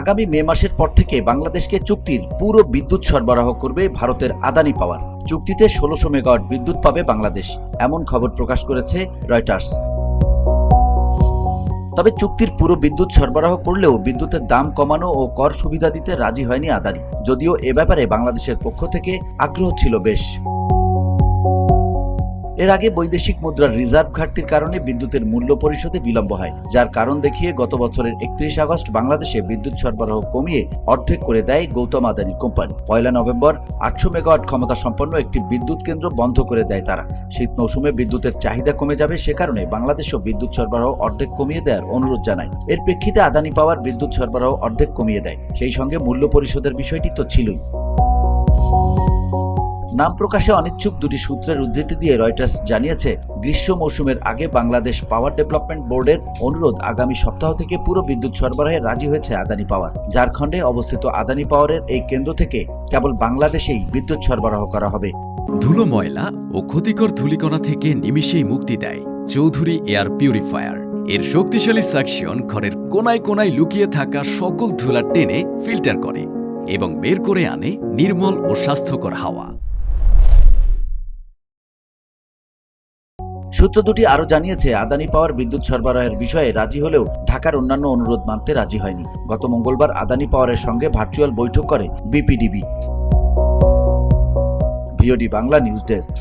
আগামী মে মাসের পর থেকে বাংলাদেশকে চুক্তির পুরো বিদ্যুৎ সরবরাহ করবে ভারতের আদানি পাওয়ার। চুক্তিতে ষোলোশো মেগাওয়াট বিদ্যুৎ পাবে বাংলাদেশ, এমন খবর প্রকাশ করেছে রয়টার্স। তবে চুক্তির পুরো বিদ্যুৎ সরবরাহ করলেও বিদ্যুতের দাম কমানো ও কর সুবিধা দিতে রাজি হয়নি আদানি, যদিও এ ব্যাপারে বাংলাদেশের পক্ষ থেকে আগ্রহ ছিল বেশ। এর আগে বৈদেশিক মুদ্রার রিজার্ভ ঘাটতির কারণে বিদ্যুতের মূল্য পরিশোধে বিলম্ব হয়, যার কারণ দেখিয়ে গত বছরের একত্রিশ আগস্ট বাংলাদেশে বিদ্যুৎ সরবরাহ কমিয়ে অর্ধেক করে দেয় গৌতম আদানি কোম্পানি। পয়লা নভেম্বর আটশো মেগাওয়াট ক্ষমতা সম্পন্ন একটি বিদ্যুৎ কেন্দ্র বন্ধ করে দেয় তারা। শীত মৌসুমে বিদ্যুতের চাহিদা কমে যাবে সে কারণে বাংলাদেশও বিদ্যুৎ সরবরাহ অর্ধেক কমিয়ে দেওয়ার অনুরোধ জানায়। এর প্রেক্ষিতে আদানি পাওয়ার বিদ্যুৎ সরবরাহ অর্ধেক কমিয়ে দেয়। সেই সঙ্গে মূল্য পরিশোধের বিষয়টি তো ছিলই। নাম প্রকাশে অনিচ্ছুক দুটি সূত্রের উদ্ধৃতি দিয়ে রয়টার্স জানিয়েছে, গ্রীষ্ম মৌসুমের আগে বাংলাদেশ পাওয়ার ডেভেলপমেন্ট বোর্ডের অনুরোধ আগামী সপ্তাহ থেকে পুরো বিদ্যুৎ সরবরাহে রাজি হয়েছে আদানি পাওয়ার। ঝাড়খণ্ডে অবস্থিত আদানি পাওয়ারের এই কেন্দ্র থেকে কেবল বাংলাদেশেই বিদ্যুৎ সরবরাহ করা হবে। ধুলো ময়লা ও ক্ষতিকর ধূলিকণা থেকে নিমিষেই মুক্তি দেয় চৌধুরী এয়ার পিউরিফায়ার। এর শক্তিশালী সাকশন ঘরের কোনায় কোনায় লুকিয়ে থাকা সকল ধুলা টেনে ফিল্টার করে এবং বের করে আনে নির্মল ও স্বাস্থ্যকর হাওয়া। সূত্র দুটি আরও জানিয়েছে, আদানি পাওয়ার বিদ্যুৎ সরবরাহের বিষয়ে রাজি হলেও ঢাকার অন্যান্য অনুরোধ মানতে রাজি হয়নি। গত মঙ্গলবার আদানি পাওয়ারের সঙ্গে ভার্চুয়াল বৈঠক করে বিপিডিবি। Bangla news desk.